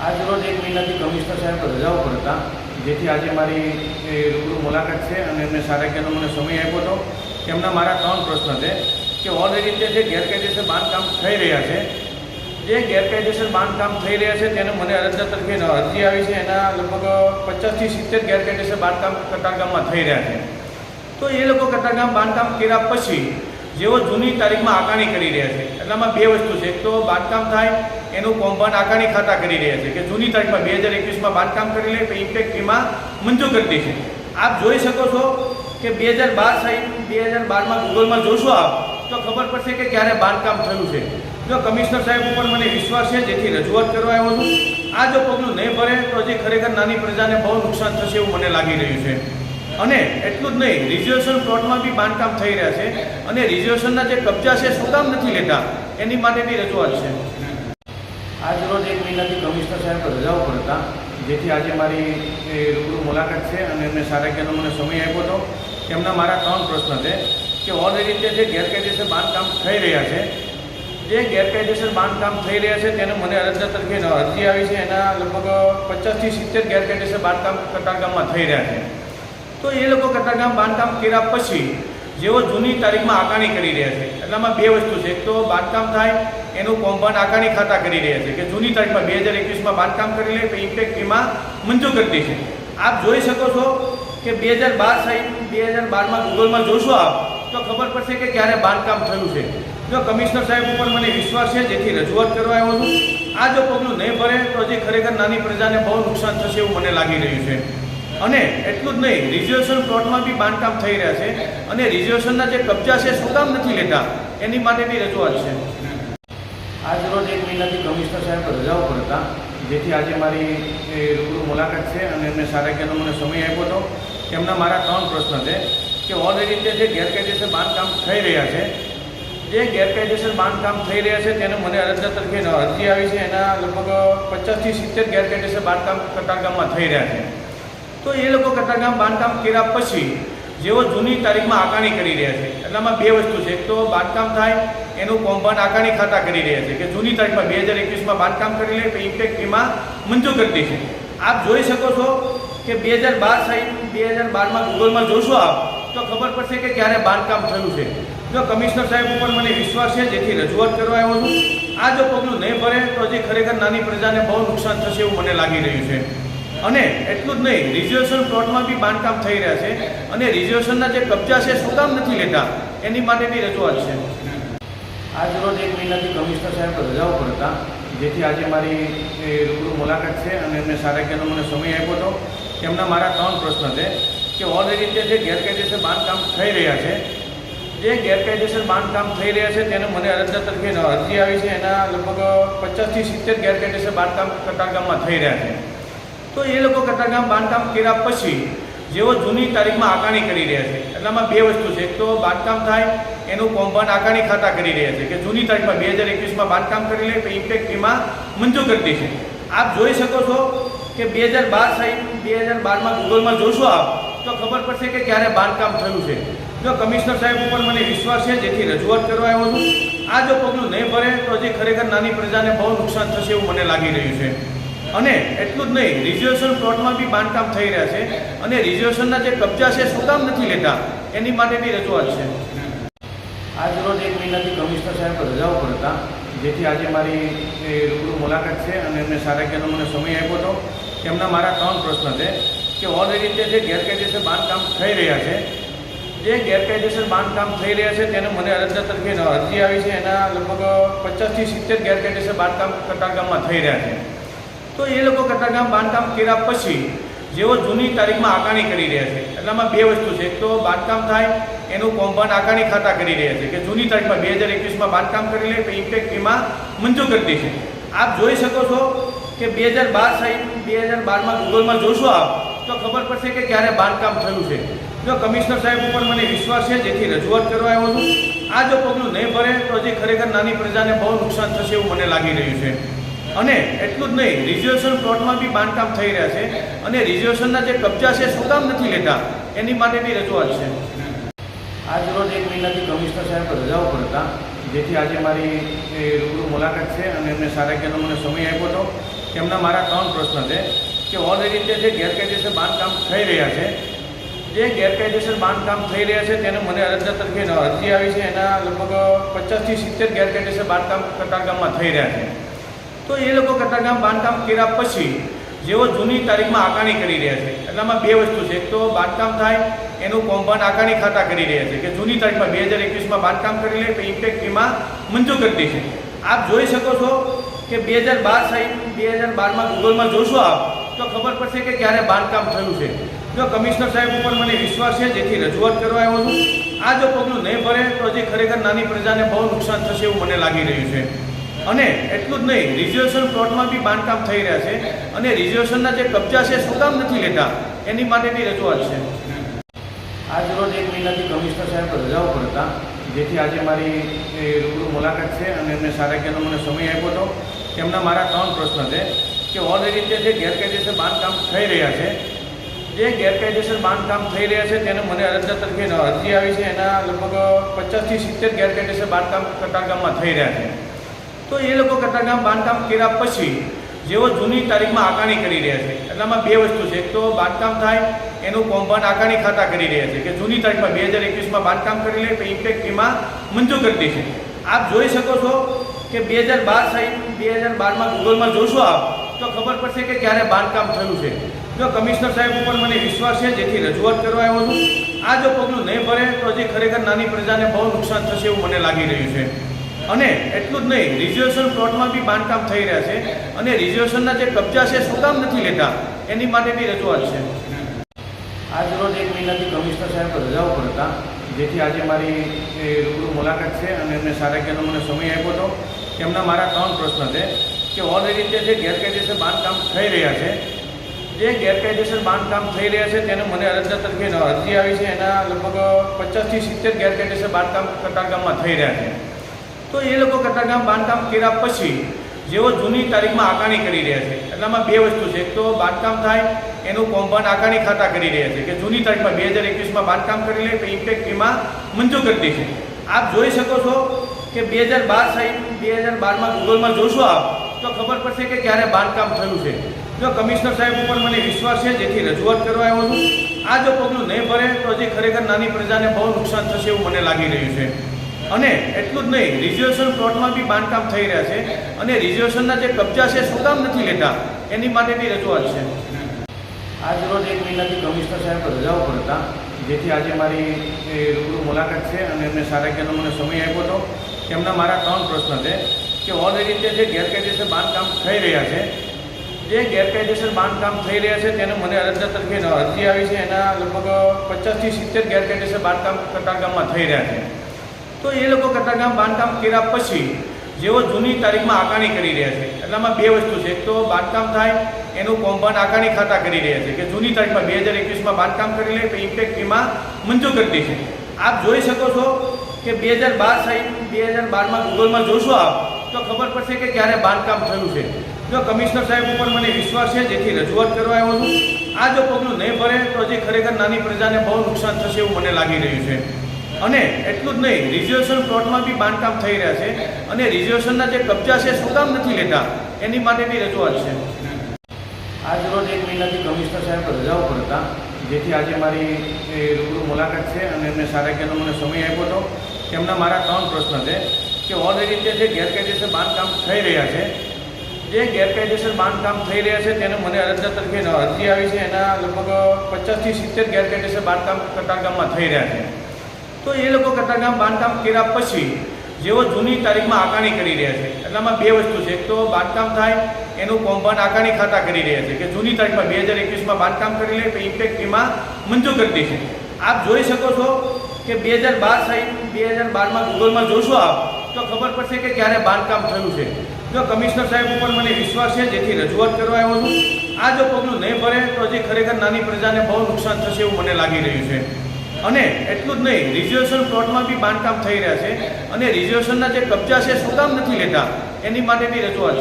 આજ રોજ એક મહિનાથી કમિશનર સાહેબ રજાઓ પર હતા જેથી આજે મારી રૂબરૂ મુલાકાત છે અને એમને કહેવાનો મને સમય આપ્યો હતો. તેમના મારા ત્રણ પ્રશ્ન છે કે ઓલરેડી તે જે ગેરકાયદેસર બાંધકામ થઈ રહ્યા છે, જે ગેરકાયદેસર બાંધકામ થઈ રહ્યા છે, તેને મને અરજદાર તરફે અરજી આવી છે, એના લગભગ પચાસથી સિત્તેર ગેરકાયદેસર બાંધકામ કતારગામમાં થઈ રહ્યા છે. તો એ લોકો કતારગામ બાંધકામ કર્યા પછી, જેઓ જૂની તારીખમાં આકારણી કરી રહ્યા છે, એટલામાં બે વસ્તુ છે. એક તો બાંધકામ થાય એનું કૌભાંડ આકારણી ખાતા કરી રહ્યા છે કે જૂની તારીખમાં બે હજાર એકવીસમાં બાંધકામ કરી લે, તો ઇમ્પેક્ટ વીમા મંજૂર કરી દે છે આપ જોઈ શકો છો કે બે હજાર બાર સાઈડ બે હજાર બારમાં ગૂગલમાં જોશો આપ, તો ખબર પડશે કે ક્યારે બાંધકામ થયું છે. જો કમિશનર સાહેબ ઉપર મને વિશ્વાસ છે, જેથી રજૂઆત કરવા આવ્યો છું, આ જો પગલું નહીં ભરે, તો હજી ખરેખર નાની પ્રજાને બહુ નુકસાન થશે એવું મને લાગી રહ્યું છે. અને એટલું જ નહીં રિઝર્વેશન પ્લોટમાં બી બાંધકામ થઈ રહ્યા છે. અને રિઝર્વેશનના જે કબજા છે, શું કામ નથી લેતા? એની માટેની રજૂઆત છે. આજ રોજ એક મહિનાથી કમિશનર સાહેબ રજાઓ હતા, જેથી આજે મારી રૂબરૂ મુલાકાત છે અને એમને સારાગ્યનો મને સમય આપ્યો હતો. તેમના મારા ત્રણ પ્રશ્ન છે કે ઓલરેડી તે જે ગેરકાયદેસર બાંધકામ થઈ રહ્યા છે, જે ગેરકાયદેસર બાંધકામ થઈ રહ્યા છે તેને મને અરજદાર તરીકે અરજી આવી છે, એના લગભગ પચાસથી સિત્તેર ગેરકાયદેસર બાંધકામ કતારગામમાં થઈ રહ્યા છે. તો એ લોકો કતારગામ બાંધકામ કર્યા પછી જેઓ જૂની તારીખમાં આકારણી કરી રહ્યા છે, એટલામાં બે વસ્તુ છે. એક તો બાંધકામ થાય એનું કૌભાંડ આકારણી ખાતા કરી રહ્યા છે કે જૂની તારીખમાં બે હજાર એકવીસમાં બાંધકામ કરી લે તો ઇમ્પેક્ટ વીમા મંજૂર કરી દીધી છે આપ જોઈ શકો છો કે બે હજાર બાર સાઈડ બે હજાર બારમાં ગૂગલમાં જોશો આપ, તો ખબર પડશે કે ક્યારે બાંધકામ થયું છે. જો કમિશનર સાહેબ ઉપર મને વિશ્વાસ છે, જેથી રજૂઆત કરવા આવ્યો છું, આ જો પગલું નહીં ભરે, તો હજી ખરેખર નાની પ્રજાને બહુ નુકસાન થશે એવું મને લાગી રહ્યું છે. અને એટલું જ નહીં રિઝર્વેશન પ્લોટમાં બી બાંધકામ થઈ રહ્યા છે. અને રિઝર્વેશનના જે કબજા છે, શું કામ નથી લેતા? એની માટેની રજૂઆત છે. આજ રોજ એક મહિનાથી કમિશનર સાહેબ રજાઓ પર હતા જેથી આજે મારી રૂબરૂ મુલાકાત છે અને એમને સારાગ્યનો મને સમય આપ્યો હતો. તેમના મારા ત્રણ પ્રશ્ન છે કે ઓલરેડી રીતે જે ગેરકાયદેસર બાંધકામ થઈ રહ્યા છે, જે ગેરકાયદેસર બાંધકામ થઈ રહ્યા છે તેને મને અરજદાર તરફે અરજી આવી છે, એના લગભગ પચાસથી સિત્તેર ગેરકાયદેસર બાંધકામ કતારગામમાં થઈ રહ્યા છે. તો એ લોકો કતારગામ બાંધકામ કર્યા પછી, જેઓ જૂની તારીખમાં આકારણી કરી રહ્યા છે એટલામાં બે વસ્તુ છે. એક તો બાંધકામ થાય એનું કૌભાંડ આકારણી ખાતા કરી રહ્યા છે કે જૂની તારીખમાં બે હજાર એકવીસમાં બાંધકામ કરી લે, તો ઇમ્પેક્ટ વીમા મંજૂર કરી દે છે આપ જોઈ શકો છો કે બે હજાર બાર સાહિત બે હજાર બારમાં ગૂગલમાં જોશો આપ, તો ખબર પડશે કે ક્યારે બાંધકામ થયું છે. જો કમિશનર સાહેબ ઉપર મને વિશ્વાસ છે, જેથી રજૂઆત કરવા આવ્યો છું, આ જો પગલું નહીં ભરે, તો હજી ખરેખર નાની પ્રજાને બહુ નુકસાન થશે એવું મને લાગી રહ્યું છે. અને એટલું જ નહીં, રિઝર્વેશન પ્લોટમાં બી બાંધકામ થઈ રહ્યા છે, અને રિઝર્વેશનના જે કબજા છે, શું કામ નથી લેતા? એની માટે બી રજૂઆત છે. આજ રોજ એક મહિનાથી કમિશનર સાહેબ રજાઓ પર હતા જેથી આજે મારી રૂબરૂ મુલાકાત છે અને એમને સારાગ્યનો મને સમય આપ્યો હતો. એમના મારા ત્રણ પ્રશ્ન છે કે ઓલરેડી તે જે ગેરકાયદેસર બાંધકામ થઈ રહ્યા છે, જે ગેરકાયદેસર બાંધકામ થઈ રહ્યા છે તેને મને અરજદાર તરફે અરજી આવી છે. એના લગભગ પચાસથી સિત્તેર ગેરકાયદેસર બાંધકામ કતારગામમાં થઈ રહ્યા છે. તો એ લોકો કતારગામ બાંધકામ કર્યા પછી જેઓ જૂની તારીખમાં આકારણી કરી રહ્યા છે. એટલામાં બે વસ્તુ છે. એક તો બાંધકામ થાય, એનું કૌભાંડ આકારણી ખાતા કરી રહ્યા છે કે જૂની તારીખમાં બે હજાર એકવીસમાં બાંધકામ કરી લે તો ઇમ્પેક્ટ વીમા મંજૂર કરી દે છે. આપ જોઈ શકો છો કે બે હજાર બાર સાઈડ બે હજાર બારમાં ગૂગલમાં જોશો આપ, તો ખબર પડશે કે ક્યારે બાંધકામ થયું છે. જો કમિશનર સાહેબ ઉપર મને વિશ્વાસ છે, જેથી રજૂઆત કરવા આવ્યો છું. આ જો પગલું નહીં ભરે, તો હજી ખરેખર નાની પ્રજાને બહુ નુકસાન થશે એવું મને લાગી રહ્યું છે. અને એટલું જ નહીં રિઝર્વેશન પ્લોટમાં બી બાંધકામ થઈ રહ્યા છે અને રિઝર્વેશનના જે કબજા છે શું કામ નથી લેતા, એની માટે બી રજૂઆત છે. આજ રોજ એક મહિનાથી કમિશનર સાહેબ રજાઓ હતા જેથી આજે મારી રૂબરૂ મુલાકાત છે અને એમને સારાગ્યનો મને સમય આપ્યો હતો. એમના મારા ત્રણ પ્રશ્ન છે કે ઓલરેડી જે ગેરકાયદેસર બાંધકામ થઈ રહ્યા છે, જે ગેરકાયદેસર બાંધકામ થઈ રહ્યા છે તેને મને અરજદાર તરફે અરજી આવી છે. એના લગભગ પચાસથી સિત્તેર ગેરકાયદેસર બાંધકામ કતારગામમાં થઈ રહ્યા છે. તો એ લોકો કતારગામ બાંધકામ કર્યા પછી જેઓ જૂની તારીખમાં આકારણી કરી રહ્યા છે. એટલામાં બે વસ્તુ છે. તો બાંધકામ થાય, એનું કૌભાંડ આકારણી ખાતા કરી રહ્યા છે કે જૂની તારીખમાં બે હજાર એકવીસમાં બાંધકામ કરી લે, તો ઇમ્પેક્ટ ફીમાં મંજૂર કરી છે. આપ જોઈ શકો છો કે બે હજાર બાર સાઈડ બે હજાર બારમાં ગૂગલમાં જોશો આપ, તો ખબર પડશે કે ક્યારે બાંધકામ થયું છે. જો કમિશનર સાહેબ ઉપર મને વિશ્વાસ છે, જેથી રજૂઆત કરવા આવ્યો છું. આ જો પગલું નહીં ભરે, તો હજી ખરેખર નાની પ્રજાને બહુ નુકસાન થશે એવું મને લાગી રહ્યું છે. અને એટલું જ નહીં રિઝર્વેશન પ્લોટમાં બી બાંધકામ થઈ રહ્યા છે. અને રિઝર્વેશનના જે કબજા છે, શું કામ નથી લેતા? એની માટેની રજૂઆત છે. આજ રોજ એક મહિનાથી કમિશનર સાહેબ રજાઓ પર હતા જેથી આજે મારી રૂબરૂ મુલાકાત છે અને એમને સારા કહેવાનો મને સમય આપ્યો હતો. તેમના મારા ત્રણ પ્રશ્ન છે કે ઓલરેડી તે જે ગેરકાયદેસર બાંધકામ થઈ રહ્યા છે, જે ગેરકાયદેસર બાંધકામ થઈ રહ્યા છે, તેને મને અરજદાર તરીકે ન- અરજી આવી છે. એના લગભગ પચાસથી સિત્તેર ગેરકાયદેસર બાંધકામ કતારગામમાં થઈ રહ્યા છે. તો એ લોકો કતારગામ બાંધકામ કર્યા પછી જેઓ જૂની તારીખમાં આકારણી કરી રહ્યા છે. એટલામાં બે વસ્તુ છે. એક તો બાંધકામ થાય, એનું કૌભાંડ આકારણી ખાતા કરી રહ્યા છે કે જૂની તારીખમાં બે હજાર એકવીસમાં બાંધકામ કરી લે તો ઇમ્પેક્ટ વીમા મંજૂર કરી દે છે. આપ જોઈ શકો છો કે બે હજાર બાર સાહેબ, બે હજાર બારમાં ગૂગલમાં જોશો આપ, તો ખબર પડશે કે ક્યારે બાંધકામ થયું છે. જો કમિશનર સાહેબ ઉપર મને વિશ્વાસ છે, જેથી રજૂઆત કરવા આવ્યો છું. આ જો પગલું નહીં ભરે, તો હજી ખરેખર નાની પ્રજાને બહુ નુકસાન થશે એવું મને લાગી રહ્યું છે. અને એટલું જ નહીં રિઝર્વેશન પ્લોટમાં બી બાંધકામ થઈ રહ્યા છે. અને રિઝર્વેશનના જે કબજા છે, શું કામ નથી લેતા? એની માટેની રજૂઆત છે. આજ રોજ એક મહિનાથી કમિશનર સાહેબ રજાઓ પડતા જેથી આજે મારી રૂબરૂ મુલાકાત છે અને એમને સારાગ્યનો મને સમય આપ્યો હતો. તેમના મારા ત્રણ પ્રશ્ન છે કે ઓલરેડી જે ગેરકાયદેસર બાંધકામ થઈ રહ્યા છે, જે ગેરકાયદેસર બાંધકામ થઈ રહ્યા છે, તેને મને અરજદાર તરીકે અરજી આવી છે. એના લગભગ પચાસથી સિત્તેર ગેરકાયદેસર બાંધકામ કતારગામમાં થઈ રહ્યા છે. તો એ લોકો કતારગામ બાંધકામ કર્યા પછી જેઓ જૂની તારીખમાં આકારણી કરી રહ્યા છે. એટલામાં બે વસ્તુ છે. એક તો બાંધકામ થાય, એનું કૌભાંડ આકારણી ખાતા કરી રહ્યા છે કે જૂની તારીખમાં બે હજાર એકવીસમાં બાંધકામ કરી લે તો ઇમ્પેક્ટ વીમા મંજૂર કરી દે છે. આપ જોઈ શકો છો કે બે હજાર બાર સાહેબ, બે હજાર બારમાં ગૂગલમાં જોશો આપ, તો ખબર પડશે કે ક્યારે બાંધકામ થયું છે. જો કમિશનર સાહેબ ઉપર મને વિશ્વાસ છે, જેથી રજૂઆત કરવા આવ્યો છું, આ જો પગલું નહીં ભરે, તો હજી ખરેખર નાની પ્રજાને બહુ નુકસાન થશે એવું મને લાગી રહ્યું છે. અને એટલું જ નહીં રિઝર્વેશન પ્લોટમાં બી બાંધકામ થઈ રહ્યા છે અને રિઝર્વેશનના જે કબજા છે, શું કામ નથી લેતા? એની માટેની રજૂઆત છે. આજ રોજ એક મહિનાથી કમિશનર સાહેબ રજાઓ પર હતા, જેથી આજે મારી રૂબરૂ મુલાકાત છે અને એમને સારાગ્યનો મને સમય આપ્યો હતો. તેમના મારા ત્રણ પ્રશ્ન છે કે ઓલરેડી જે ગેરકાયદેસર બાંધકામ થઈ રહ્યા છે, જે ગેરકાયદેસર બાંધકામ થઈ રહ્યા છે, તેને મને અરજદાર તરીકે અરજી આવી છે. એના લગભગ પચાસથી સિત્તેર ગેરકાયદેસર બાંધકામ કતારગામમાં થઈ રહ્યા છે. તો એ લોકો કતારગામ બાંધકામ કર્યા પછી જેઓ જૂની તારીખમાં આકારણી કરી રહ્યા છે. એટલામાં બે વસ્તુ છે. તો બાંધકામ થાય, એનું કૌભાંડ આકારણી ખાતા કરી રહ્યા છે કે જૂની તારીખમાં બે હજાર એકવીસમાં બાંધકામ કરી લે, તો ઇમ્પેક્ટ એમાં મંજૂર કરી દે છે આપ જોઈ શકો છો કે બે હજાર બાર સાહેબ, બે હજાર બારમાં ગૂગલમાં જોશો આપ, તો ખબર પડશે કે ક્યારે બાંધકામ થયું છે. જો કમિશનર સાહેબ ઉપર મને વિશ્વાસ છે, જેથી રજૂઆત કરવા આવ્યો છું. આ જો પગલું નહીં ભરે, તો હજી ખરેખર નાની પ્રજાને બહુ નુકસાન થશે એવું મને લાગી રહ્યું છે. અને એટલું જ નહીં રિઝર્વેશન પ્લોટમાં બી બાંધકામ થઈ રહ્યા છે. અને રિઝર્વેશનના જે કબજા છે, શું કામ નથી લેતા? એની માટેની રજૂઆત છે. આજ રોજ એક મહિનાથી કમિશનર સાહેબ રજાઓ પર હતા જેથી આજે મારી રૂબરૂ મુલાકાત છે અને એમને કેનો મને સમય આપ્યો હતો. એમના મારા ત્રણ પ્રશ્ન છે કે ઓલરેડી તે જે ગેરકાયદેસર બાંધકામ થઈ રહ્યા છે, જે ગેરકાયદેસર બાંધકામ થઈ રહ્યા છે, તેને મને અરજદાર તરીકે અરજી આવી છે. એના લગભગ પચાસથી સિત્તેર ગેરકાયદેસર બાંધકામ કતારગામમાં થઈ રહ્યા છે. તો એ લોકો કતારગામ બાંધકામ કર્યા પછી જેઓ જૂની તારીખમાં આકારણી કરી રહ્યા છે. એટલામાં બે વસ્તુ છે. એક તો બાંધકામ થાય, એનું કૌભાંડ આકારણી ખાતા કરી રહ્યા છે કે જૂની તારીખમાં બે હજાર એકવીસમાં બાંધકામ કરી લે તો ઇમ્પેક્ટ વીમા મંજૂર કરી દે છે આપ જોઈ શકો છો કે બે હજાર બાર સાહેબ, બે હજાર બારમાં ગૂગલમાં જોશો આપ, તો ખબર પડશે કે ક્યારે બાંધકામ થયું છે. જો કમિશનર સાહેબ ઉપર મને વિશ્વાસ છે, જેથી રજૂઆત કરવા આવ્યો છું. આ જો પગલું નહીં ભરે, તો હજી ખરેખર નાની પ્રજાને બહુ નુકસાન થશે એવું મને લાગી રહ્યું છે. અને એટલું જ નહીં રિઝર્વેશન પ્લોટમાં બી બાંધકામ થઈ રહ્યા છે અને રિઝર્વેશનના જે કબજા છે શું કામ નથી લેતા, એની માટે બી રજૂઆત છે. આજ રોજ એક મહિનાથી કમિશનર સાહેબ રજાઓ પર હતા, જેથી આજે મારી રૂબરૂ મુલાકાત છે અને એમને સારાગ્યનો મને સમય આપ્યો હતો તેમના મારા ત્રણ પ્રશ્ન છે, કે ઓલરેડી તે જે ગેરકાયદેસર બાંધકામ થઈ રહ્યા છે, જે ગેરકાયદેસર બાંધકામ થઈ રહ્યા છે તેને મને અરજદાર તરીકે અરજી આવી છે, એના લગભગ પચાસથી સિત્તેર ગેરકાયદેસર બાંધકામ કતારગામમાં થઈ રહ્યા છે. તો એ લોકો કતારગામ બાંધકામ કર્યા પછી જેઓ જૂની તારીખમાં આકારણી કરી રહ્યા છે. એટલામાં બે વસ્તુ છે. એક તો બાંધકામ થાય, એનું કૌભાંડ આકારણી ખાતા કરી રહ્યા છે કે જૂની તારીખમાં બે હજાર એકવીસમાં બાંધકામ કરી લે તો ઇમ્પેક્ટ એમાં મંજૂર કરી દે છે. આપ જોઈ શકો છો કે બે હજાર બાર સાહેબ બે હજાર બારમાં ગૂગલમાં જોશો આપ, તો ખબર પડશે કે ક્યારે બાંધકામ થયું છે. જો કમિશનર સાહેબ ઉપર મને વિશ્વાસ છે, જેથી રજૂઆત કરવા આવ્યો છું. આ જો પગલું નહીં ભરે, તો હજી ખરેખર નાની પ્રજાને બહુ નુકસાન થશે એવું મને લાગી રહ્યું છે. અને એટલું જ નહીં રિઝર્વેશન પ્લોટમાં બી બાંધકામ થઈ રહ્યા છે. અને રિઝર્વેશનના જે કબજા છે, શું કામ નથી લેતા? એની માટેની રજૂઆત છે.